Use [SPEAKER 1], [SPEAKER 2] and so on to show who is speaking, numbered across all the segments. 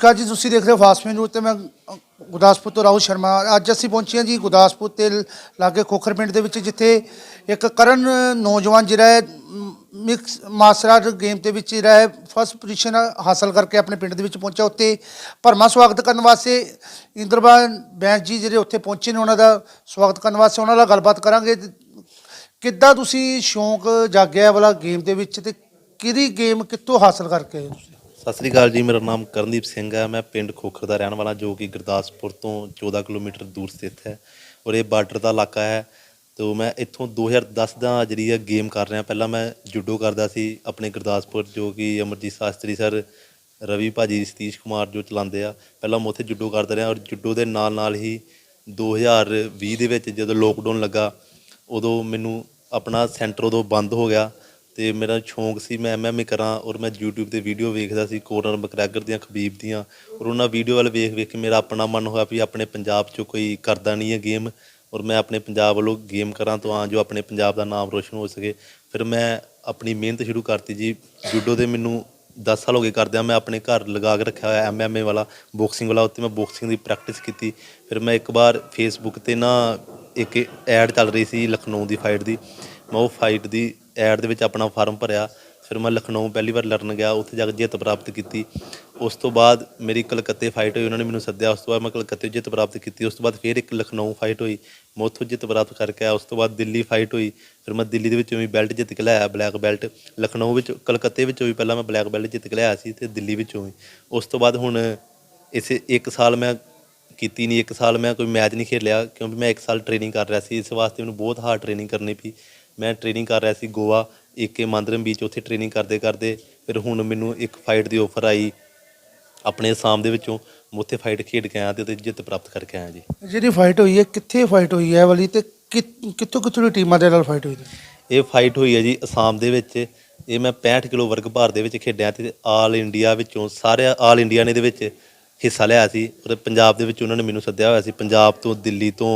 [SPEAKER 1] ਨਮਸਕਾਰ ਜੀ, ਤੁਸੀਂ ਦੇਖ ਰਹੇ ਹੋ ਫਾਸਟ ਨਿਊਜ਼ ਤੇ ਮੈਂ ਗੁਰਦਾਸਪੁਰ ਤੋਂ ਰਾਹੁਲ ਸ਼ਰਮਾ। ਅੱਜ ਅਸੀਂ ਪਹੁੰਚੇ ਹਾਂ ਜੀ ਗੁਰਦਾਸਪੁਰ ਤੇ ਲਾਗੇ ਖੋਖਰ ਪਿੰਡ ਦੇ ਵਿੱਚ, ਜਿੱਥੇ ਇੱਕ ਕਰਨ ਨੌਜਵਾਨ ਜਿਹੜਾ ਹੈ ਮਿਕਸ ਮਾਸਟਰ ਆਰਟ ਗੇਮ ਦੇ ਵਿੱਚ ਜਿਹੜਾ ਹੈ ਫਸਟ ਪੋਜੀਸ਼ਨ ਹਾਸਲ ਕਰਕੇ ਆਪਣੇ ਪਿੰਡ ਦੇ ਵਿੱਚ ਪਹੁੰਚਿਆ। ਉੱਥੇ ਭਰਮਾ ਸਵਾਗਤ ਕਰਨ ਵਾਸਤੇ ਇੰਦਰਬਾਨ ਬੈਂਸ ਜੀ ਜਿਹੜੇ ਉੱਥੇ ਪਹੁੰਚੇ ਨੇ, ਉਹਨਾਂ ਦਾ ਸਵਾਗਤ ਕਰਨ ਵਾਸਤੇ, ਉਹਨਾਂ ਨਾਲ ਗੱਲਬਾਤ ਕਰਾਂਗੇ। ਕਿੱਦਾਂ ਤੁਸੀਂ ਸ਼ੌਂਕ ਜਾਗਿਆ ਵਾਲਾ ਗੇਮ ਦੇ ਵਿੱਚ ਤੇ ਕਿਹੜੀ ਗੇਮ ਕਿੱਥੋਂ ਹਾਸਲ ਕਰਕੇ ਆਏ ਹੋ ਤੁਸੀਂ?
[SPEAKER 2] ਸਤਿ ਸ੍ਰੀ ਅਕਾਲ ਜੀ, ਮੇਰਾ ਨਾਮ ਕਰਨਦੀਪ ਸਿੰਘ ਹੈ। ਮੈਂ ਪਿੰਡ ਖੋਖਰ ਦਾ ਰਹਿਣ ਵਾਲਾ, ਜੋ ਕਿ ਗੁਰਦਾਸਪੁਰ ਤੋਂ 14 ਕਿਲੋਮੀਟਰ ਦੂਰ ਸਥਿਤ ਹੈ ਔਰ ਇਹ ਬਾਰਡਰ ਦਾ ਇਲਾਕਾ ਹੈ। ਤੋਂ ਮੈਂ ਇੱਥੋਂ 2010 ਦਾ ਜਿਹੜੀ ਹੈ ਗੇਮ ਕਰ ਰਿਹਾ। ਪਹਿਲਾਂ ਮੈਂ ਜੂਡੋ ਕਰਦਾ ਸੀ ਆਪਣੇ ਗੁਰਦਾਸਪੁਰ, ਜੋ ਕਿ ਅਮਰਜੀਤ ਸ਼ਾਸਤਰੀ ਸਰ, ਰਵੀ ਭਾਜੀ, ਸਤੀਸ਼ ਕੁਮਾਰ ਜੋ ਚਲਾਉਂਦੇ ਆ। ਪਹਿਲਾਂ ਮੈਂ ਉੱਥੇ ਜੂਡੋ ਕਰਦਾ ਰਿਹਾ ਔਰ ਜੂਡੋ ਦੇ ਨਾਲ ਨਾਲ ਹੀ 2020 ਦੇ ਵਿੱਚ ਜਦੋਂ ਲੋਕਡਾਊਨ ਲੱਗਾ, ਉਦੋਂ ਮੈਨੂੰ ਆਪਣਾ ਸੈਂਟਰ ਉਦੋਂ ਬੰਦ ਹੋ ਗਿਆ। ਅਤੇ ਮੇਰਾ ਸ਼ੌਂਕ ਸੀ, ਮੈਂ ਐਮਐਮਏ ਕਰਾਂ ਔਰ ਮੈਂ ਯੂਟਿਊਬ ਤੇ ਵੀਡੀਓ ਵੇਖਦਾ ਸੀ, ਕੋਰਨਰ ਮਕਰੈਗਰ ਦੀਆਂ, ਖਬੀਬ ਦੀਆਂ ਔਰ ਉਹਨਾਂ ਵੀਡੀਓ ਵੱਲ ਵੇਖ ਵੇਖ ਕੇ ਮੇਰਾ ਆਪਣਾ ਮਨ ਹੋਇਆ ਵੀ ਆਪਣੇ ਪੰਜਾਬ 'ਚੋਂ ਕੋਈ ਕਰਦਾ ਨਹੀਂ ਹੈ ਗੇਮ ਔਰ ਮੈਂ ਆਪਣੇ ਪੰਜਾਬ ਵੱਲੋਂ ਗੇਮ ਕਰਾਂ ਤਾਂ ਜੋ ਆਪਣੇ ਪੰਜਾਬ ਦਾ ਨਾਮ ਰੋਸ਼ਨ ਹੋ ਸਕੇ। ਫਿਰ ਮੈਂ ਆਪਣੀ ਮਿਹਨਤ ਸ਼ੁਰੂ ਕਰਤੀ ਜੀ, ਜੂਡੋ ਦੇ ਮੈਨੂੰ 10 ਸਾਲ ਹੋ ਗਏ ਕਰਦਿਆਂ ਮੈਂ ਆਪਣੇ ਘਰ ਲਗਾ ਕੇ ਰੱਖਿਆ ਹੋਇਆ ਐਮਐਮਏ ਵਾਲਾ ਬਾਕਸਿੰਗ ਵਾਲਾ ਉੱਤੇ ਮੈਂ ਬਾਕਸਿੰਗ ਦੀ ਪ੍ਰੈਕਟਿਸ ਕੀਤੀ। ਫਿਰ ਮੈਂ ਇੱਕ ਵਾਰ ਫੇਸਬੁੱਕ ਤੇ ਨਾ ਇੱਕ ਐਡ ਚੱਲ ਰਹੀ ਸੀ, ਲਖਨਊ ਦੀ ਫਾਈਟ ਦੀ, ਮੈਂ ਉਹ ਫਾਈਟ ਦੀ ਐਡ ਦੇ ਵਿੱਚ ਆਪਣਾ ਫਾਰਮ ਭਰਿਆ। ਫਿਰ ਮੈਂ ਲਖਨਊ ਪਹਿਲੀ ਵਾਰ ਲੜਨ ਗਿਆ, ਉੱਥੇ ਜਾ ਕੇ ਜਿੱਤ ਪ੍ਰਾਪਤ ਕੀਤੀ। ਉਸ ਤੋਂ ਬਾਅਦ ਮੇਰੀ ਕਲਕੱਤੇ ਫਾਈਟ ਹੋਈ, ਉਹਨਾਂ ਨੇ ਮੈਨੂੰ ਸੱਦਿਆ। ਉਸ ਤੋਂ ਬਾਅਦ ਮੈਂ ਕਲਕੱਤੇ ਜਿੱਤ ਪ੍ਰਾਪਤ ਕੀਤੀ। ਉਸ ਤੋਂ ਬਾਅਦ ਫਿਰ ਇੱਕ ਲਖਨਊ ਫਾਈਟ ਹੋਈ। ਮੈਂ ਉੱਥੋਂ ਜਿੱਤ ਪ੍ਰਾਪਤ ਕਰਕੇ ਆਇਆ। ਉਸ ਤੋਂ ਬਾਅਦ ਦਿੱਲੀ ਫਾਈਟ ਹੋਈ। ਫਿਰ ਮੈਂ ਦਿੱਲੀ ਦੇ ਵਿੱਚੋਂ ਵੀ ਬੈਲਟ ਜਿੱਤ ਕੇ ਲਿਆਇਆ ਬਲੈਕ ਬੈਲਟ ਲਖਨਊ ਵਿੱਚ, ਕਲਕੱਤੇ ਵਿੱਚੋਂ ਵੀ ਪਹਿਲਾਂ ਮੈਂ ਬਲੈਕ ਬੈਲਟ ਜਿੱਤ ਕੇ ਲਿਆਇਆ ਸੀ ਤੇ ਦਿੱਲੀ ਵਿੱਚੋਂ ਵੀ। ਉਸ ਤੋਂ ਬਾਅਦ ਹੁਣ ਇਸੇ ਇੱਕ ਸਾਲ ਮੈਂ ਕੀਤੀ ਨਹੀਂ, ਇੱਕ ਸਾਲ ਮੈਂ ਕੋਈ ਮੈਚ ਨਹੀਂ ਖੇਲਿਆ ਕਿਉਂਕਿ ਮੈਂ ਇੱਕ ਸਾਲ ਟ੍ਰੇਨਿੰਗ ਕਰ ਰਿਹਾ ਸੀ। ਇਸ ਵਾਸਤੇ ਮੈਨੂੰ ਬਹੁਤ ਹਾਰਡ ਟ੍ਰੇਨਿੰਗ ਕਰਨੀ ਪਈ। ਮੈਂ ਟ੍ਰੇਨਿੰਗ ਕਰ ਰਿਹਾ ਸੀ ਗੋਆ ਏਕੇ ਮੰਦਰਮ ਬੀਚ ਉੱਥੇ ਟ੍ਰੇਨਿੰਗ ਕਰਦੇ ਕਰਦੇ ਫਿਰ ਹੁਣ ਮੈਨੂੰ ਇੱਕ ਫਾਈਟ ਦੀ ਆਫਰ ਆਈ ਆਪਣੇ ਅਸਾਮ ਦੇ ਵਿੱਚੋਂ ਉੱਥੇ ਫਾਈਟ ਖੇਡ ਕੇ ਆਇਆ ਤੇ ਉੱਥੇ ਜਿੱਤ ਪ੍ਰਾਪਤ ਕਰਕੇ ਆਇਆ ਜੀ।
[SPEAKER 1] ਜਿਹੜੀ ਫਾਈਟ ਹੋਈ ਹੈ ਕਿੱਥੇ ਫਾਈਟ ਹੋਈ ਹੈ ਵਾਲੀ ਤੇ ਕਿ- ਕਿੱਥੋਂ ਕਿੱਥੋਂ ਦੀ ਟੀਮਾਂ ਦੇ ਨਾਲ ਫਾਈਟ ਹੋਈ ਹੈ?
[SPEAKER 2] ਇਹ ਫਾਈਟ ਹੋਈ ਹੈ ਜੀ ਅਸਾਮ ਦੇ ਵਿੱਚ ਇਹ ਮੈਂ 65 ਕਿਲੋ ਵਰਗ ਭਾਰ ਦੇ ਵਿੱਚ ਖੇਡਿਆ ਤੇ ਆਲ ਇੰਡੀਆ ਵਿੱਚੋਂ ਸਾਰੇ ਆਲ ਇੰਡੀਆ ਨੇ ਦੇ ਵਿੱਚ ਹਿੱਸਾ ਲਿਆ ਸੀ ਔਰ ਪੰਜਾਬ ਦੇ ਵਿੱਚ ਉਹਨਾਂ ਨੇ ਮੈਨੂੰ ਸੱਦਿਆ ਹੋਇਆ ਸੀ ਪੰਜਾਬ ਤੋਂ ਦਿੱਲੀ ਤੋਂ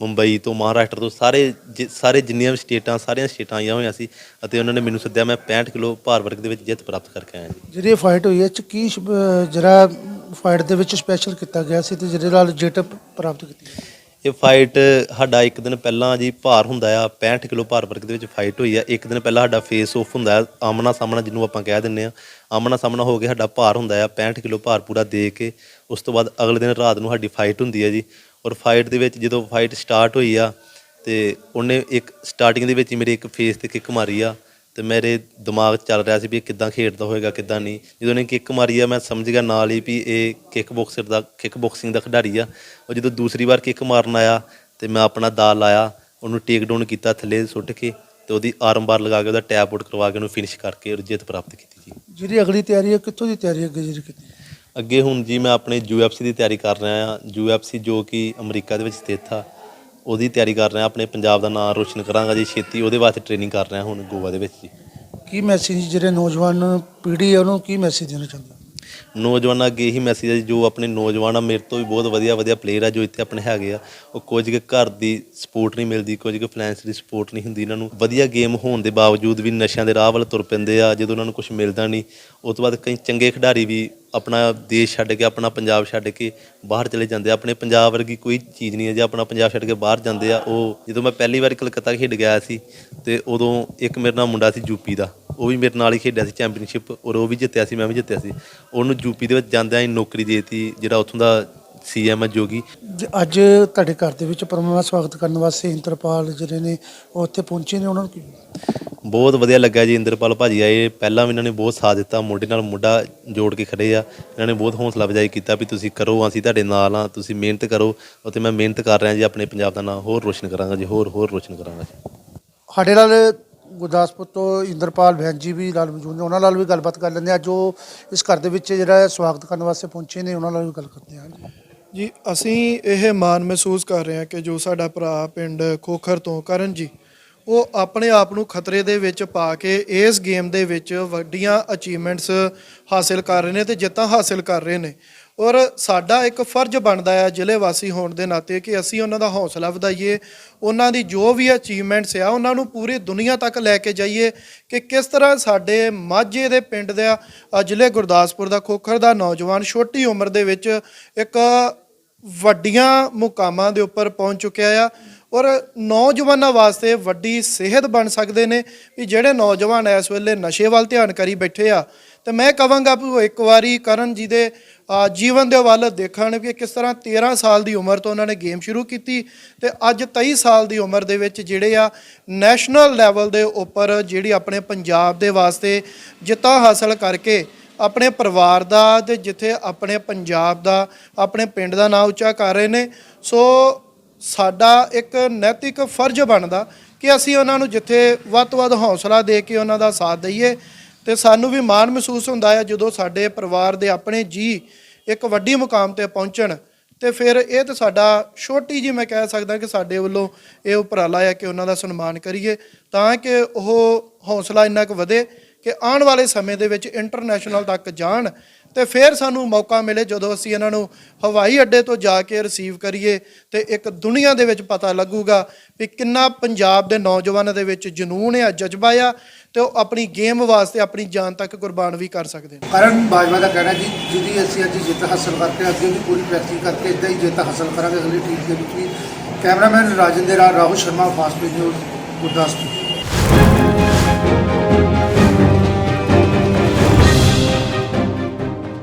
[SPEAKER 2] ਮੁੰਬਈ ਤੋਂ ਮਹਾਰਾਸ਼ਟਰ ਤੋਂ ਸਾਰੇ ਜਿ- ਸਾਰੇ ਜਿੰਨੀਆਂ ਵੀ ਸਟੇਟਾਂ ਸਾਰੀਆਂ ਸਟੇਟਾਂ ਆਈਆਂ ਹੋਈਆਂ ਸੀ ਅਤੇ ਉਹਨਾਂ ਨੇ ਮੈਨੂੰ ਸੱਦਿਆ ਮੈਂ 65 ਕਿਲੋ ਭਾਰ ਵਰਗ ਦੇ ਵਿੱਚ ਜਿੱਤ ਪ੍ਰਾਪਤ ਕਰਕੇ ਆਇਆ ਜੀ।
[SPEAKER 1] ਜਿਹੜੀ ਫਾਈਟ ਹੋਈ ਹੈ ਇਹ ਚ ਕੀ ਸ਼- ਅਹ ਜਿਹੜਾ ਫਾਈਟ ਦੇ ਵਿੱਚ ਸਪੈਸ਼ਲ ਕੀਤਾ ਗਿਆ ਸੀ ਤੇ ਜਿਹਦੇ ਨਾਲ ਜਿੱਤ ਪ੍ਰਾਪਤ ਕੀਤੀ
[SPEAKER 2] ਇਹ ਫਾਈਟ ਸਾਡਾ ਇੱਕ ਦਿਨ ਪਹਿਲਾਂ ਜੀ ਭਾਰ ਹੁੰਦਾ ਆ 65 ਕਿਲੋ ਭਾਰ ਵਰਗ ਦੇ ਵਿੱਚ ਫਾਈਟ ਹੋਈ ਆ। ਇੱਕ ਦਿਨ ਪਹਿਲਾਂ ਸਾਡਾ ਫੇਸ ਆਫ ਹੁੰਦਾ ਆ ਆਮਣਾ ਸਾਹਮਣਾ ਜਿਹਨੂੰ ਆਪਾਂ ਕਹਿ ਦਿੰਨੇ ਆ। ਆਮਣਾ ਸਾਹਮਣਾ ਹੋ ਕੇ ਸਾਡਾ ਭਾਰ ਹੁੰਦਾ ਆ 65 ਕਿਲੋ ਭਾਰ ਪੂਰਾ ਦੇ ਕੇ ਉਸ ਤੋਂ ਬਾਅਦ ਅਗਲੇ ਦਿਨ ਰਾਤ ਨੂੰ ਸਾਡੀ ਫਾਈਟ ਹੁੰਦੀ ਹੈ ਜੀ। ਔਰ ਫਾਈਟ ਦੇ ਵਿੱਚ ਜਦੋਂ ਫਾਈਟ ਸਟਾਰਟ ਹੋਈ ਆ, ਤੇ ਉਹਨੇ ਇੱਕ ਸਟਾਰਟਿੰਗ ਦੇ ਵਿੱਚ ਹੀ ਮੇਰੇ ਇੱਕ ਫੇਸ ਤੇ ਕਿੱਕ ਮਾਰੀ ਆ, ਤੇ ਮੇਰੇ ਦਿਮਾਗ ਚੱਲ ਰਿਹਾ ਸੀ ਵੀ ਇਹ ਕਿੱਦਾਂ ਖੇਡਦਾ ਹੋਏਗਾ, ਕਿੱਦਾਂ ਨਹੀਂ। ਜਦੋਂ ਉਹਨੇ ਕਿੱਕ ਮਾਰੀ ਆ, ਮੈਂ ਸਮਝ ਗਿਆ ਨਾਲ ਹੀ ਵੀ ਇਹ ਕਿੱਕ ਬਾਕਸਰ ਦਾ ਕਿੱਕ ਬਾਕਸਿੰਗ ਦਾ ਖਿਡਾਰੀ ਆ। ਉਹ ਜਦੋਂ ਦੂਸਰੀ ਵਾਰ ਕਿੱਕ ਮਾਰਨ ਆਇਆ, ਤੇ ਮੈਂ ਆਪਣਾ ਦਾਲ ਲਾਇਆ, ਉਹਨੂੰ ਟੇਕ ਡਾਊਨ ਕੀਤਾ ਥੱਲੇ ਸੁੱਟ ਕੇ, ਤੇ ਉਹਦੀ ਆਰਮ ਬਾਰ ਲਗਾ ਕੇ ਉਹਦਾ ਟੈਪ ਆਊਟ ਕਰਵਾ ਕੇ ਉਹਨੂੰ ਫਿਨਿਸ਼ ਕਰਕੇ ਔਰ ਜਿੱਤ ਪ੍ਰਾਪਤ ਕੀਤੀ ਜੀ।
[SPEAKER 1] ਜਿਹੜੀ ਅਗਲੀ ਤਿਆਰੀ ਹੈ ਕਿੱਥੋਂ ਦੀ ਤਿਆਰੀ ਅੱਗੇ ਜਿਹੜੀ ਕੀਤੀ?
[SPEAKER 2] ਅੱਗੇ ਹੁਣ ਜੀ ਮੈਂ ਆਪਣੇ UFC ਦੀ ਤਿਆਰੀ ਕਰ ਰਿਹਾ ਆ UFC ਜੋ ਕਿ ਅਮਰੀਕਾ ਦੇ ਵਿੱਚ ਸਥਿਤ ਆ ਉਹਦੀ ਤਿਆਰੀ ਕਰ ਰਿਹਾ ਆਪਣੇ ਪੰਜਾਬ ਦਾ ਨਾਮ ਰੋਸ਼ਨ ਕਰਾਂਗਾ ਜੀ ਛੇਤੀ ਉਹਦੇ ਵਾਸਤੇ ਟ੍ਰੇਨਿੰਗ ਕਰ ਰਿਹਾ ਹੁਣ ਗੋਆ ਦੇ ਵਿੱਚ ਜੀ।
[SPEAKER 1] ਕੀ ਮੈਸੇਜ ਜਿਹੜੇ ਨੌਜਵਾਨ ਪੀੜ੍ਹੀ ਹੈ ਉਹਨੂੰ ਕੀ ਮੈਸੇਜ ਦੇਣਾ ਚਾਹੁੰਦੇ ਹੋ?
[SPEAKER 2] ਨੌਜਵਾਨਾਂ ਅੱਗੇ ਇਹੀ ਮੈਸੇਜ ਹੈ ਜੀ, ਜੋ ਆਪਣੇ ਨੌਜਵਾਨ ਆ ਮੇਰੇ ਤੋਂ ਵੀ ਬਹੁਤ ਵਧੀਆ ਵਧੀਆ ਪਲੇਅਰ ਆ ਜੋ ਇੱਥੇ ਆਪਣੇ ਹੈਗੇ ਆ। ਉਹ ਕੁਝ ਕੁ ਘਰ ਦੀ ਸਪੋਰਟ ਨਹੀਂ ਮਿਲਦੀ ਕੁਝ ਕੁ ਫਾਈਨੈਂਸ ਦੀ ਸਪੋਰਟ ਨਹੀਂ ਹੁੰਦੀ ਇਹਨਾਂ ਨੂੰ ਵਧੀਆ ਗੇਮ ਹੋਣ ਦੇ ਬਾਵਜੂਦ ਵੀ ਨਸ਼ਿਆਂ ਦੇ ਰਾਹ ਵੱਲ ਤੁਰ ਪੈਂਦੇ ਆ ਜਦੋਂ ਉਹਨਾਂ ਨੂੰ ਕੁਝ ਮਿਲਦਾ ਨਹੀਂ। ਉਸ ਤੋਂ ਬਾਅਦ ਕਈ ਚੰਗੇ ਖਿਡਾਰੀ ਵੀ ਆਪਣਾ ਦੇਸ਼ ਛੱਡ ਕੇ, ਆਪਣਾ ਪੰਜਾਬ ਛੱਡ ਕੇ ਬਾਹਰ ਚਲੇ ਜਾਂਦੇ ਆ। ਆਪਣੇ ਪੰਜਾਬ ਵਰਗੀ ਕੋਈ ਚੀਜ਼ ਨਹੀਂ ਹੈ। ਜੇ ਆਪਣਾ ਪੰਜਾਬ ਛੱਡ ਕੇ ਬਾਹਰ ਜਾਂਦੇ ਆ, ਉਹ ਜਦੋਂ ਮੈਂ ਪਹਿਲੀ ਵਾਰ ਕਲਕੱਤਾ ਖੇਡ ਗਿਆ ਸੀ ਤੇ ਉਦੋਂ ਇੱਕ ਮੇਰੇ ਨਾਲ ਮੁੰਡਾ ਸੀ ਯੂਪੀ ਦਾ। ਉਹ ਵੀ ਮੇਰੇ ਨਾਲ ਹੀ ਖੇਡਿਆ ਸੀ ਚੈਂਪੀਅਨਸ਼ਿਪ ਔਰ ਉਹ ਵੀ ਜਿੱਤਿਆ ਸੀ, ਮੈਂ ਵੀ ਜਿੱਤਿਆ ਸੀ। ਉਹਨੂੰ ਯੂਪੀ ਦੇ ਵਿੱਚ ਜਾਂਦਿਆਂ ਹੀ ਨੌਕਰੀ ਦੇਤੀ, ਜਿਹੜਾ ਉੱਥੋਂ ਦਾ ਸੀਐਮ ਜੋਗੀ।
[SPEAKER 1] ਅੱਜ ਤੁਹਾਡੇ ਘਰ ਦੇ ਵਿੱਚ ਪਰਮਾ ਸਵਾਗਤ ਕਰਨ ਵਾਸਤੇ ਇੰਦਰਪਾਲ ਜਿਹੜੇ ਨੇ ਉਹ ਉੱਥੇ ਪਹੁੰਚੇ ਨੇ ਉਹਨਾਂ ਨੂੰ
[SPEAKER 2] ਬਹੁਤ ਵਧੀਆ ਲੱਗਾ ਜੀ ਇੰਦਰਪਾਲ ਭਾਜੀ ਆਏ। ਪਹਿਲਾਂ ਵੀ ਇਹਨਾਂ ਨੇ ਬਹੁਤ ਸਾਥ ਦਿੱਤਾ ਮੋਢੇ ਨਾਲ ਮੋਢਾ ਜੋੜ ਕੇ ਖੜੇ ਆ। ਇਹਨਾਂ ਨੇ ਬਹੁਤ ਹੌਸਲਾ ਅਫਜ਼ਾਈ ਕੀਤਾ ਵੀ ਤੁਸੀਂ ਕਰੋ ਅਸੀਂ ਤੁਹਾਡੇ ਨਾਲ ਆ ਤੁਸੀਂ ਮਿਹਨਤ ਕਰੋ। ਅਤੇ ਮੈਂ ਮਿਹਨਤ ਕਰ ਰਿਹਾ ਜੀ ਆਪਣੇ ਪੰਜਾਬ ਦਾ ਨਾਮ ਹੋਰ ਰੋਸ਼ਨ ਕਰਾਂਗਾ ਜੀ ਹੋਰ ਹੋਰ ਰੋਸ਼ਨ ਕਰਾਂਗਾ ਜੀ।
[SPEAKER 1] ਸਾਡੇ ਨਾਲ ਗੁਰਦਾਸਪੁਰ ਤੋਂ ਇੰਦਰਪਾਲ ਭੈਣ ਜੀ ਵੀ ਨਾਲ ਮੌਜੂਦ ਨੇ ਉਹਨਾਂ ਨਾਲ ਵੀ ਗੱਲਬਾਤ ਕਰ ਲੈਂਦੇ ਆ ਜੋ ਇਸ ਘਰ ਦੇ ਵਿੱਚ ਜਿਹੜਾ ਸਵਾਗਤ ਕਰਨ ਵਾਸਤੇ ਪਹੁੰਚੇ ਨੇ ਉਹਨਾਂ ਨਾਲ ਵੀ ਗੱਲ ਕਰਦੇ ਹਾਂ
[SPEAKER 3] ਜੀ, ਅਸੀਂ ਇਹ ਮਾਣ ਮਹਿਸੂਸ ਕਰ ਰਹੇ ਹਾਂ ਕਿ ਜੋ ਸਾਡਾ ਭਰਾ ਪਿੰਡ ਖੋਖਰ ਤੋਂ ਕਰਨ ਜੀ, ਉਹ ਆਪਣੇ ਆਪ ਨੂੰ ਖਤਰੇ ਦੇ ਵਿੱਚ ਪਾ ਕੇ ਇਸ ਗੇਮ ਦੇ ਵਿੱਚ ਵੱਡੀਆਂ ਅਚੀਵਮੈਂਟਸ ਹਾਸਿਲ ਕਰ ਰਹੇ ਨੇ ਤੇ ਜਿੱਤਾਂ ਹਾਸਿਲ ਕਰ ਰਹੇ ਨੇ। ਔਰ ਸਾਡਾ ਇੱਕ ਫਰਜ਼ ਬਣਦਾ ਹੈ ਜ਼ਿਲ੍ਹੇ ਵਾਸੀ ਹੋਣ ਦੇ ਨਾਤੇ ਕਿ ਅਸੀਂ ਉਹਨਾਂ ਦਾ ਹੌਸਲਾ ਵਧਾਈਏ, ਉਹਨਾਂ ਦੀ ਜੋ ਵੀ ਅਚੀਵਮੈਂਟਸ ਆ, ਉਹਨਾਂ ਨੂੰ ਪੂਰੀ ਦੁਨੀਆ ਤੱਕ ਲੈ ਕੇ ਜਾਈਏ ਕਿ ਕਿਸ ਤਰ੍ਹਾਂ ਸਾਡੇ ਮਾਝੇ ਦੇ ਪਿੰਡ ਦਾ ਜ਼ਿਲ੍ਹੇ ਗੁਰਦਾਸਪੁਰ ਦਾ ਖੋਖਰ ਦਾ ਨੌਜਵਾਨ ਛੋਟੀ ਉਮਰ ਦੇ ਵਿੱਚ ਇੱਕ ਵੱਡੀਆਂ ਮੁਕਾਮਾਂ ਦੇ ਉੱਪਰ ਪਹੁੰਚ ਚੁੱਕਿਆ ਆ ਔਰ ਨੌਜਵਾਨਾਂ ਵਾਸਤੇ ਵੱਡੀ ਸਿਹਤ ਬਣ ਸਕਦੇ ਨੇ ਵੀ ਜਿਹੜੇ ਨੌਜਵਾਨ ਇਸ ਵੇਲੇ ਨਸ਼ੇ ਵੱਲ ਧਿਆਨ ਕਰੀ ਬੈਠੇ ਆ। ਤੇ ਮੈਂ ਕਹਾਂਗਾ ਵੀ ਉਹ ਇੱਕ ਵਾਰੀ ਕਰਨ ਜੀ ਦੇ ਜੀਵਨ ਦੇ ਵੱਲ ਦੇਖਣ ਵੀ ਕਿਸ ਤਰ੍ਹਾਂ 13 ਸਾਲ ਦੀ ਉਮਰ ਤੋਂ ਉਹਨਾਂ ਨੇ ਗੇਮ ਸ਼ੁਰੂ ਕੀਤੀ ਤੇ ਅੱਜ 23 ਸਾਲ ਦੀ ਉਮਰ ਦੇ ਵਿੱਚ ਜਿਹੜੇ ਆ ਨੈਸ਼ਨਲ ਲੈਵਲ ਦੇ ਉੱਪਰ ਜਿਹੜੀ ਆਪਣੇ ਪੰਜਾਬ ਦੇ ਵਾਸਤੇ ਜਿੱਤਾਂ ਹਾਸਲ ਕਰਕੇ ਆਪਣੇ ਪਰਿਵਾਰ ਦਾ ਤੇ ਜਿੱਥੇ ਆਪਣੇ ਪੰਜਾਬ ਦਾ, ਆਪਣੇ ਪਿੰਡ ਦਾ ਨਾਮ ਉੱਚਾ ਕਰ ਰਹੇ ਨੇ। ਸੋ ਸਾਡਾ ਇੱਕ ਨੈਤਿਕ ਫਰਜ਼ ਬਣਦਾ ਕਿ ਅਸੀਂ ਉਹਨਾਂ ਨੂੰ ਜਿੱਥੇ ਵੱਧ ਤੋਂ ਵੱਧ ਹੌਸਲਾ ਦੇ ਕੇ ਉਹਨਾਂ ਦਾ ਸਾਥ ਦਈਏ। ਤੇ ਸਾਨੂੰ ਵੀ ਮਾਣ ਮਹਿਸੂਸ ਹੁੰਦਾ ਹੈ ਜਦੋਂ ਸਾਡੇ ਪਰਿਵਾਰ ਦੇ ਆਪਣੇ ਜੀ ਇੱਕ ਵੱਡੀ ਮੁਕਾਮ ਤੇ ਪਹੁੰਚਣ। ਤੇ ਫਿਰ ਇਹ ਤਾਂ ਸਾਡਾ ਛੋਟੀ ਜੀ ਮੈਂ ਕਹਿ ਸਕਦਾ ਕਿ ਸਾਡੇ ਵੱਲੋਂ ਇਹ ਉਪਰਾਲਾ ਹੈ ਕਿ ਉਹਨਾਂ ਦਾ ਸਨਮਾਨ ਕਰੀਏ, ਤਾਂ ਕਿ ਉਹ ਹੌਸਲਾ ਇੰਨਾ ਕੁ ਵਧੇ ਕਿ ਆਉਣ ਵਾਲੇ ਸਮੇਂ ਦੇ ਵਿੱਚ ਇੰਟਰਨੈਸ਼ਨਲ ਤੱਕ ਜਾਣ ਤੇ ਫਿਰ ਸਾਨੂੰ ਮੌਕਾ ਮਿਲੇ ਜਦੋਂ ਅਸੀਂ ਇਹਨਾਂ ਨੂੰ ਹਵਾਈ ਅੱਡੇ ਤੋਂ ਜਾ ਕੇ ਰਿਸੀਵ ਕਰੀਏ ਤੇ ਇੱਕ ਦੁਨੀਆ ਦੇ ਵਿੱਚ ਪਤਾ ਲੱਗੂਗਾ ਵੀ ਕਿੰਨਾ ਪੰਜਾਬ ਦੇ ਨੌਜਵਾਨਾਂ ਦੇ ਵਿੱਚ ਜਨੂਨ ਆ, ਜਜ਼ਬਾ ਆ ਤੇ ਉਹ ਆਪਣੀ ਗੇਮ ਵਾਸਤੇ, ਆਪਣੀ ਜਾਨ ਤੱਕ ਕੁਰਬਾਨ ਵੀ ਕਰ ਸਕਦੇ ਨੇ।
[SPEAKER 1] ਕਰਨ ਬਾਜਵਾ ਦਾ ਕਹਿਣਾ ਜੀ, ਜਿਹਦੀ ਅਸੀਂ ਅੱਜ ਜਿੱਤ ਹਾਸਲ ਕਰਕੇ ਅੱਗੇ ਵੀ ਪੂਰੀ ਪ੍ਰੈਕਟਿਸ ਕਰਕੇ ਇਦਾਂ ਹੀ ਜਿੱਤ ਹਾਸਲ ਕਰਾਂਗੇ ਅਗਲੀ ਟੀਮ ਦੇ ਵਿੱਚ ਵੀ। Cameraman Rajinder, Rahul Sharma, fast news, Gurdaspur.